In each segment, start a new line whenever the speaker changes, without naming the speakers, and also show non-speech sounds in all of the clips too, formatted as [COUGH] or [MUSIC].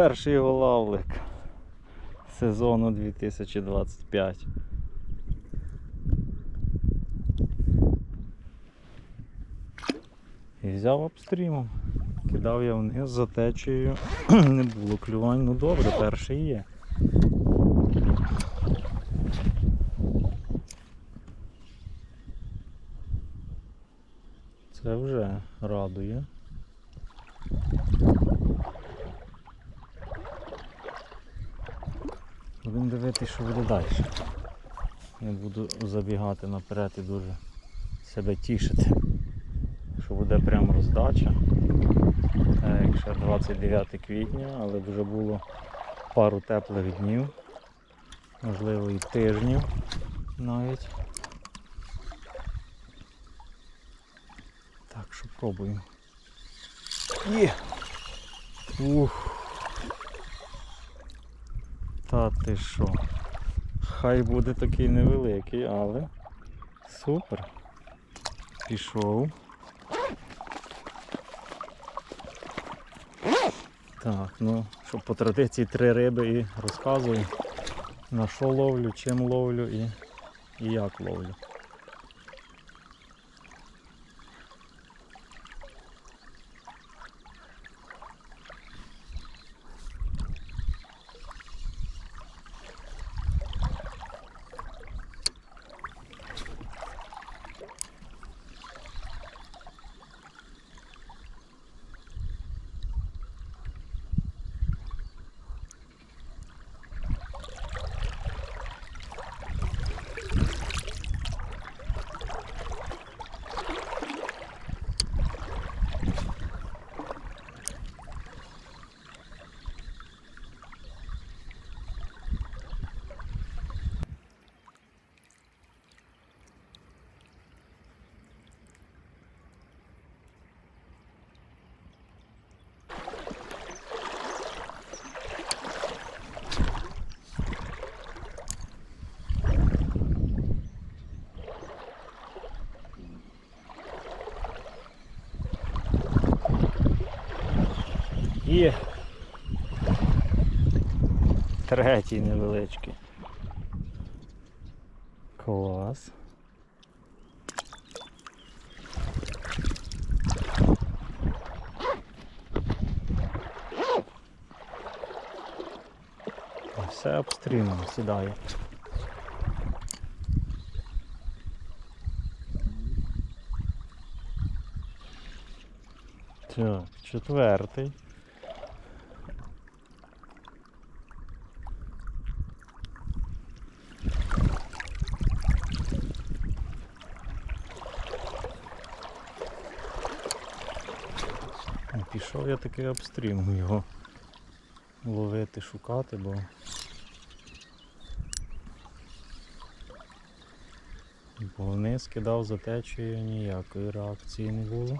перший голавлик сезону 2025. І взяв обстрімом. Кидав я вниз за течією. [CLEARS THROAT] Не було клювань. Ну добре, перший є. Це вже радує. Будемо що буде далі. Не буду забігати наперед і дуже себе тішити. Що буде прям роздача. Е, Якщо 29 квітня, але вже було пару теплих днів, можливо і тижнів навіть. Так що пробуємо. Є! Ух! Та ти що? Хай буде такий невеликий, але супер. Пішов. Так, ну, щоб по традиції три риби і розказую, на що ловлю, чим ловлю і, і як ловлю. Є. Третій невеличкий. Клас. Все обстрімно сідає. Так, четвертий. А Пішов я таки обстрім його ловити, шукати, бо бо вниз кидав за течією, ніякої реакції не було.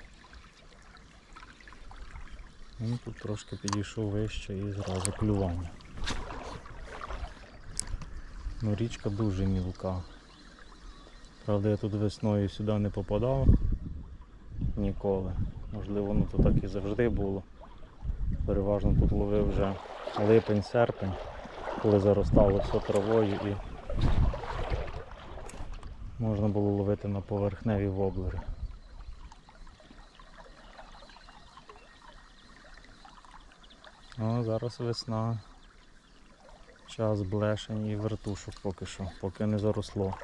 Він тут трошки підійшов вище і зразу клювання. Ну річка дуже мілка. Правда я тут весною сюди не попадав ніколи. Можливо, воно тут так і завжди було. Переважно тут ловив вже липень, серпень, коли заростало все травою і можна було ловити на поверхневі воблери. А зараз весна. Час блешень і вертушок поки що, поки не заросло.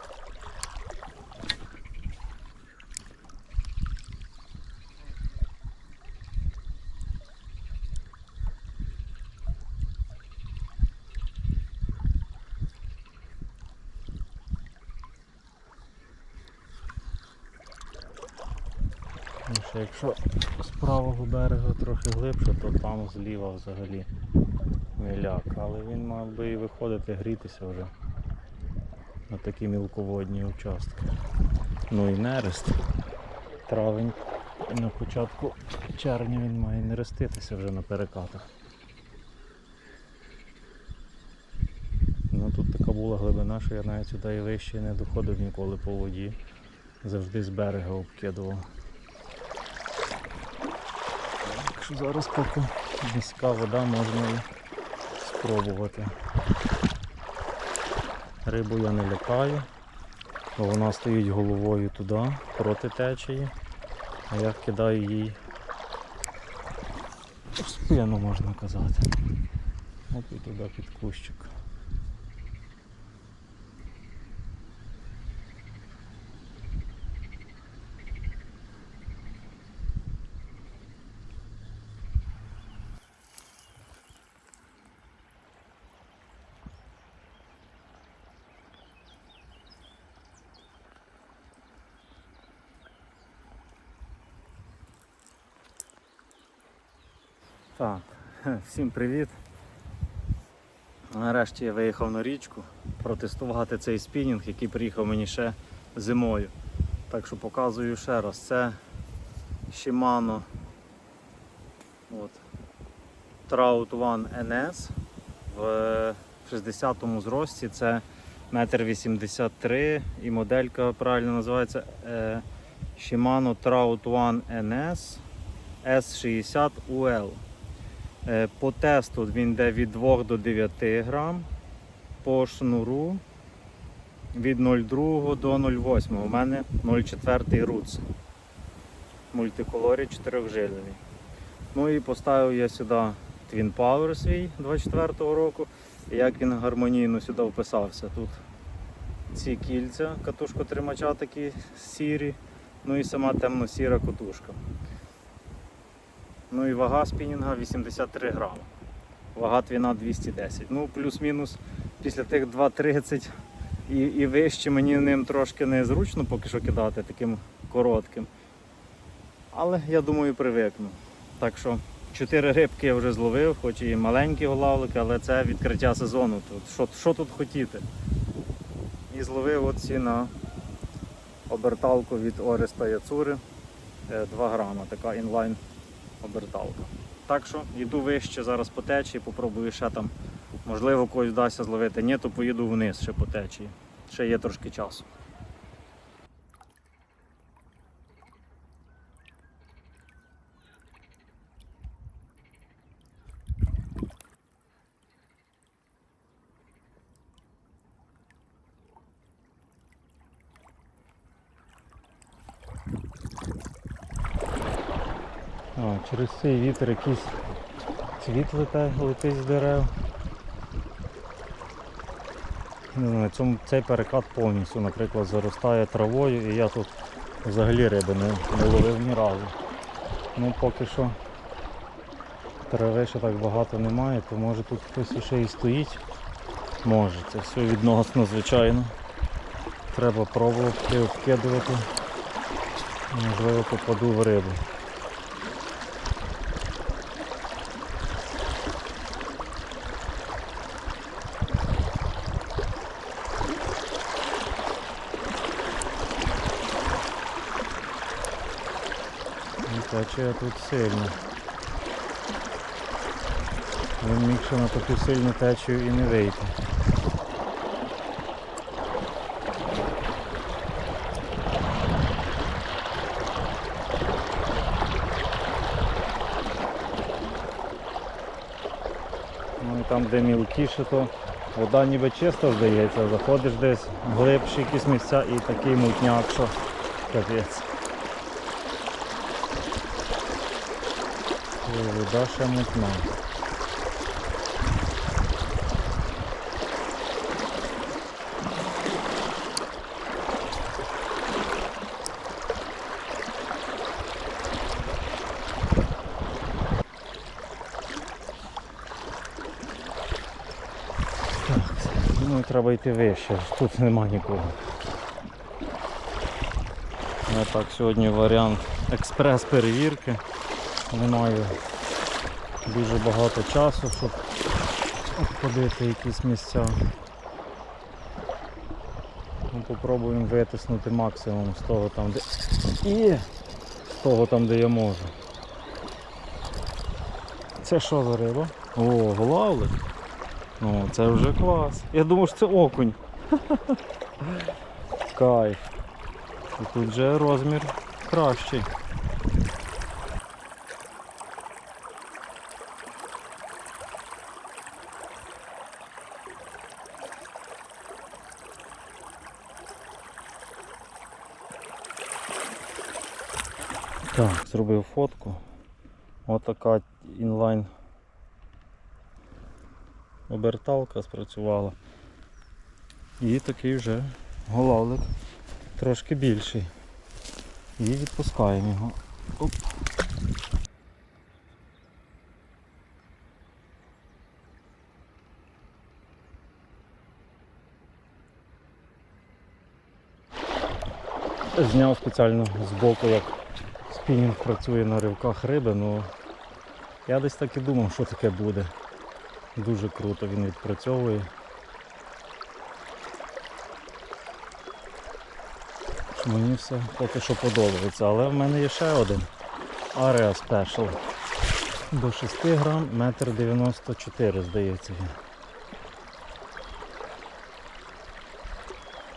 Ну, якщо з правого берега трохи глибше, то там зліва взагалі міляк. Але він мав би і виходити грітися вже на такі мілководні участки. Ну і нерест. Травень на початку червня він має нереститися вже на перекатах. Ну тут така була глибина, що я навіть сюди і вище не доходив ніколи по воді. Завжди з берега обкидував. Якщо зараз поки низька вода можна і спробувати. Рибу я не лякаю, бо вона стоїть головою туди, проти течії, а я кидаю їй в спину, можна казати. От і туди під кущик. Так, всім привіт. Нарешті я виїхав на річку протестувати цей спінінг, який приїхав мені ще зимою. Так що показую ще раз. Це Shimano от, Trout One NS в 60-му зрості. Це 1,83 м і моделька правильно називається е, Shimano Trout One NS S60 UL. Е, По тесту він йде від 2 до 9 грам. По шнуру від 0,2 до 0,8. У мене 0,4 руц. Мультиколорі 4 Ну і поставив я сюди Twin Power свій 24-го року. Як він гармонійно сюди вписався. Тут ці кільця, катушко-тримача такі сірі, ну і сама темно-сіра катушка. Ну і вага спінінга 83 грами. Вага твіна 210. Ну, плюс-мінус після тих 2,30 і, і вище мені ним трошки незручно поки що кидати таким коротким. Але я думаю привикну. Так що 4 рибки я вже зловив, хоч і маленькі голавлики, але це відкриття сезону. Тут. Що, що тут хотіти? І зловив оці на оберталку від Ореста Яцури 2 грама, така інлайн оберталка. Так що йду вище зараз по течії, попробую ще там, можливо, когось вдасться зловити. Ні, то поїду вниз ще по течії. Ще є трошки часу. Через цей вітер якийсь цвіт летить, летить з дерев. Не знаю, цьому, цей перекат повністю, наприклад, заростає травою і я тут взагалі риби не, не ловив ні разу. Ну поки що трави ще так багато немає, то може тут хтось іще і стоїть. Може, це все відносно звичайно. Треба пробувати обкидувати. Можливо попаду в рибу. Течія тут сильно. Він міг ще на таку сильну течію і не вийти. Ну і там, де мілкіше, то вода ніби чисто здається, заходиш десь глибші якісь місця і такий мутняк, що капець. Вода ще мутна. Думаю, треба йти вище, тут нема нікого. Ну, так, сьогодні варіант експрес-перевірки. Не маю дуже багато часу, щоб обходити якісь місця. Ну, попробуємо витиснути максимум з того там, де. І з того там, де я можу. Це що за риба? О, голавлик. Ну, це вже клас. Я думав, що це окунь. [LAUGHS] Кайф. І тут же розмір кращий. Так, зробив фотку. Отака інлайн оберталка спрацювала. І такий вже голавлик трошки більший. І відпускаємо його. Оп. Зняв спеціально з боку, як спінінг працює на ривках риби, ну я десь так і думав, що таке буде. Дуже круто він відпрацьовує. Мені все поки що подобається, але в мене є ще один Area Special. До 6 грам, метр 94, здається він.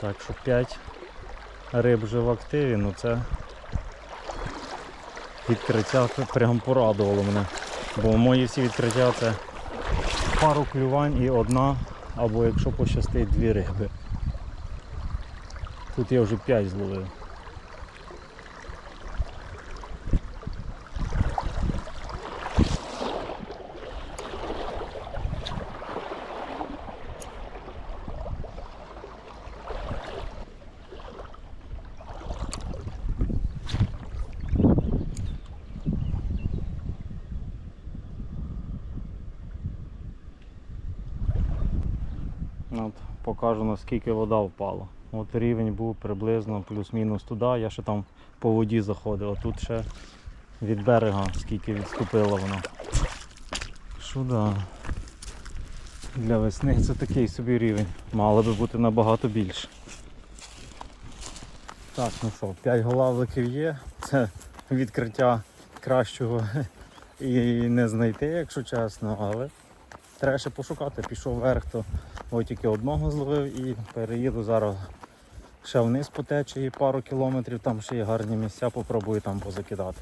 Так що 5 риб вже в активі, ну це відкриття прям порадувало мене. Бо мої всі відкриття це пару клювань і одна, або якщо пощастить, дві риби. Тут я вже 5 зловив. От, наскільки вода впала. От рівень був приблизно плюс-мінус туди, я ще там по воді заходив, а тут ще від берега скільки відступила вона. Що да. Для весни це такий собі рівень. Мало би бути набагато більше. Так, ну що, 5 голавликів є. Це відкриття кращого [LAUGHS] і не знайти, якщо чесно, але треба ще пошукати. Пішов вверх, то ось тільки одного зловив і переїду зараз ще вниз по течії пару кілометрів, там ще є гарні місця, попробую там позакидати.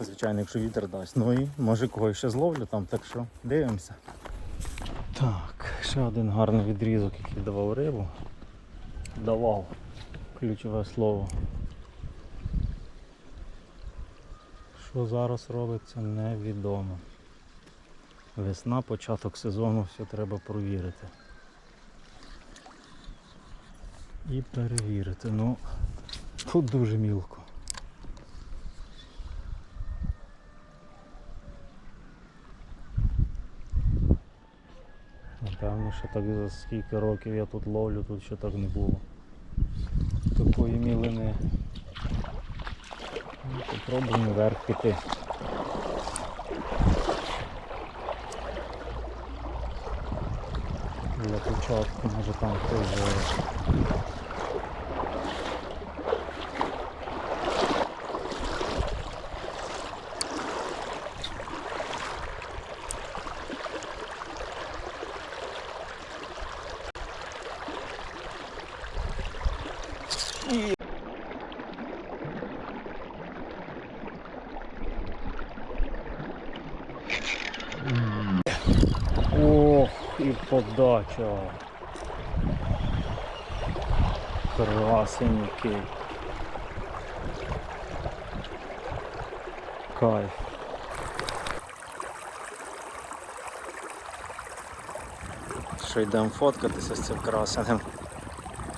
Звичайно, якщо вітер дасть. Ну і може когось ще зловлю там, так що дивимося. Так, ще один гарний відрізок, який давав рибу. Давав ключове слово. Що зараз робиться, невідомо. Весна, початок сезону, все треба провірити. І перевірити. Ну, тут дуже мілко. Напевно, що так за скільки років я тут ловлю, тут ще так не було. Такої мілини. Ну, Попробуємо вверх піти. Для початку, може там хтось живе. Удача. Красенький. Кайф. Що йдемо фоткатися з цим красенем.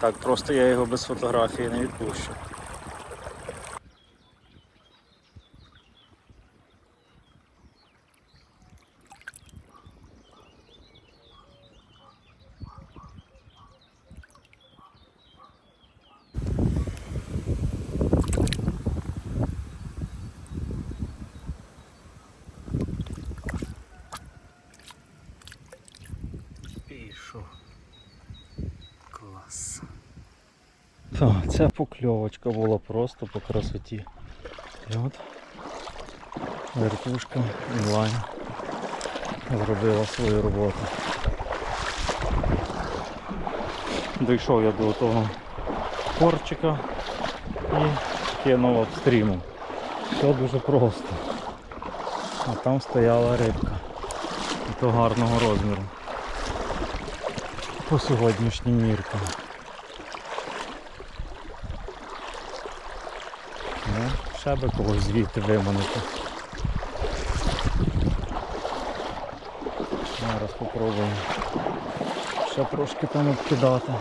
Так просто я його без фотографії не відпущу. Пішов. Клас. Ця покльовочка була просто по красоті. І от вертушка онлайн зробила свою роботу. Дійшов я до того корчика і кинув обстрімом. Все дуже просто. А там стояла рибка. І то гарного розміру. По сьогоднішнім міркам. Ну, ще би когось звідти виманити. Зараз спробуємо ще трошки там обкидати.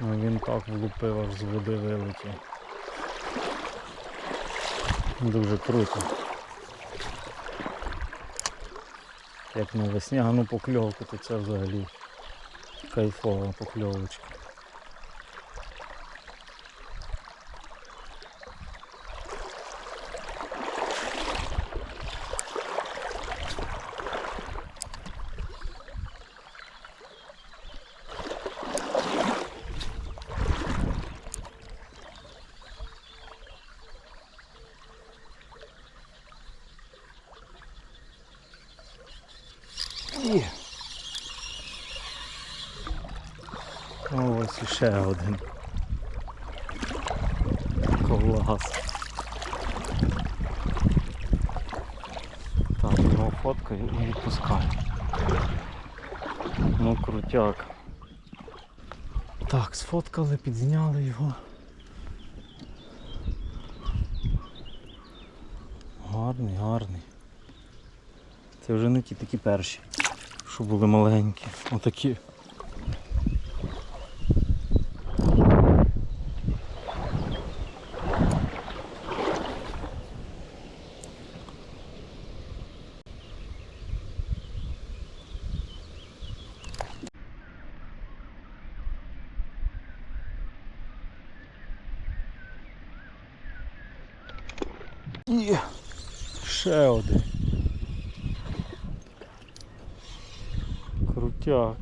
Ну, він так влупив, аж з води вилетів. Дуже круто. Як на весняну покльовку, то це взагалі кайфова покльовочка. І... Іще один. Клас. Так, його фоткаю і відпускаю. Ну крутяк. Так, сфоткали, підзняли його. Гарний, гарний. Це вже не ті такі перші, що були маленькі. Отакі. І ще один. Крутяк.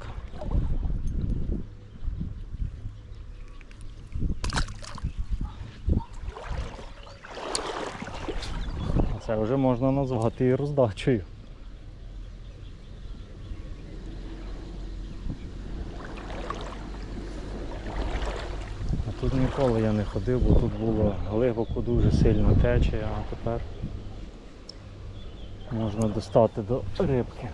Це вже можна назвати і роздачею. А тут ніколи я не ходив, бо тут було глибоко дуже сильно тече, а тепер можна достати до рибки.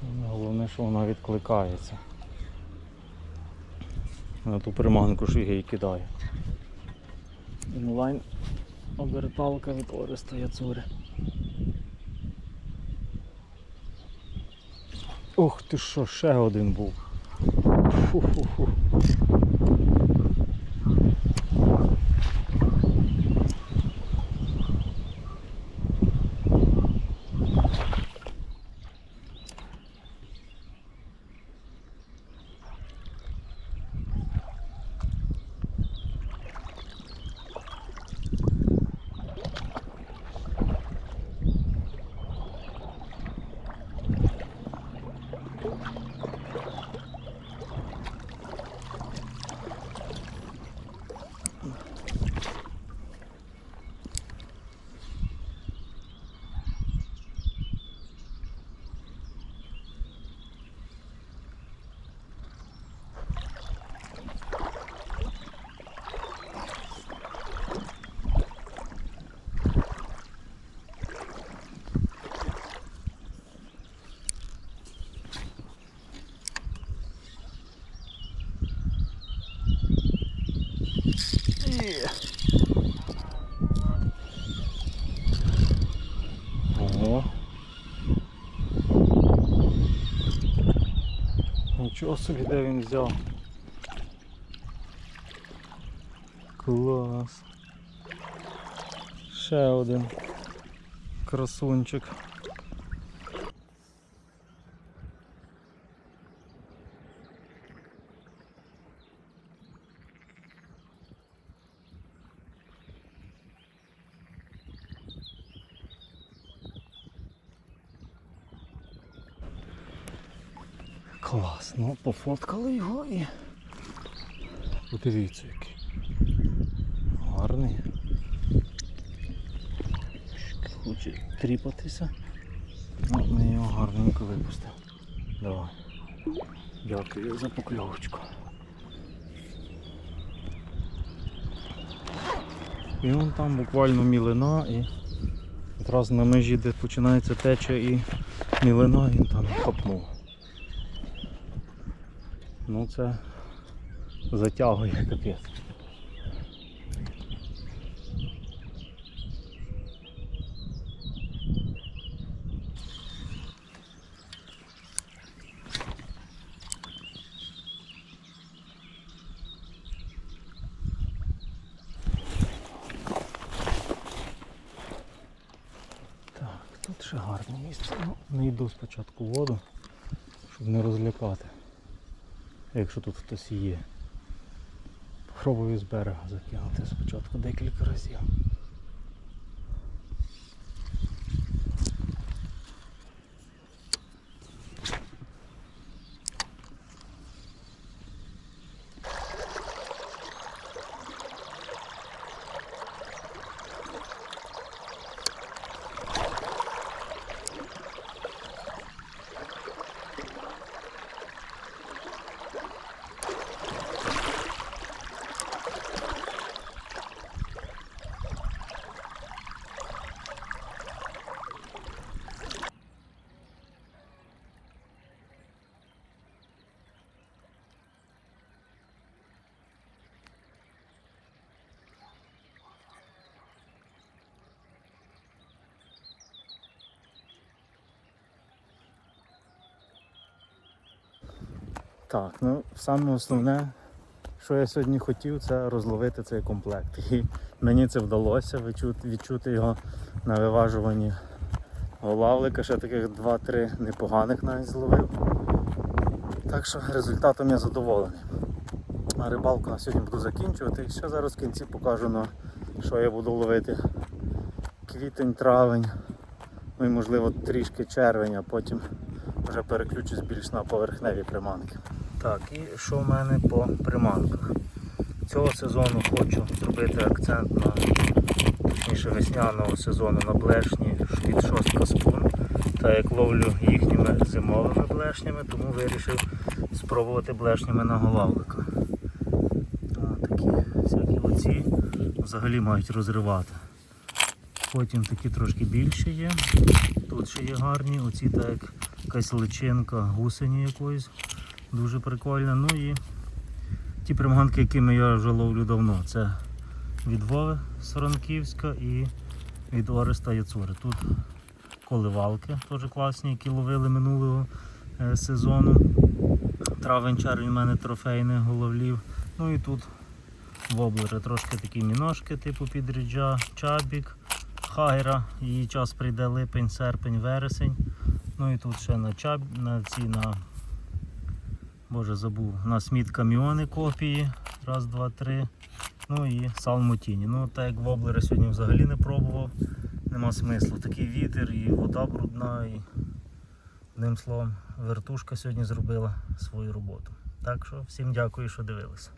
Саме головне, що вона відкликається. На ту приманку що її кидає. Інлайн оберталка від Ореста Яцури. Ух ти що, ще один був. Фу-фу-фу. Нічого собі, де він взяв. Клас. Ще один красунчик. Клас, ну пофоткали його і. Подивіться який. Гарний. Хоче тріпатися. Ну, ми його гарненько випустив. Давай. Дякую за покльовочку. І вон там буквально мілина і якраз на межі, де починається теча і мілина, він там хапнув. Ну це затягує капець. Так, тут ще гарне місце. Ну, не йду спочатку воду, щоб не розлякати якщо тут хтось є. Пробую з берега закинути спочатку декілька разів. Так, ну саме основне, що я сьогодні хотів, це розловити цей комплект. І мені це вдалося відчути, відчути його на виважуванні голавлика. Ще таких 2-3 непоганих навіть зловив. Так що результатом я задоволений. Рибалку на сьогодні буду закінчувати. І ще зараз в кінці покажу, на що я буду ловити. Квітень, травень, ну і можливо трішки червень, а потім вже переключусь більш на поверхневі приманки. Так, і що в мене по приманках? Цього сезону хочу зробити акцент на точніше весняного сезону на блешні від шостка спун. Та як ловлю їхніми зимовими блешнями, тому вирішив спробувати блешнями на голавлика. Такі всякі оці взагалі мають розривати. Потім такі трошки більші є. Тут ще є гарні, оці так як якась личинка гусені якоїсь. Дуже прикольна. Ну і ті приманки, якими я вже ловлю давно. Це від Вови Соронківська і від Ореста Яцури. Тут коливалки теж класні, які ловили минулого е, сезону. Травень-червень у мене трофейних головлів. Ну і тут воблери, трошки такі міношки, типу підріджа, чабік, хайра. Її час прийде липень, серпень, вересень. Ну і тут ще на чаб, на ці на. Боже, забув. У нас мід каміони копії. Раз, два, три. Ну і салмотіні. Ну так як воблера сьогодні взагалі не пробував, нема смислу. Такий вітер і вода брудна. І одним словом, вертушка сьогодні зробила свою роботу. Так що всім дякую, що дивилися.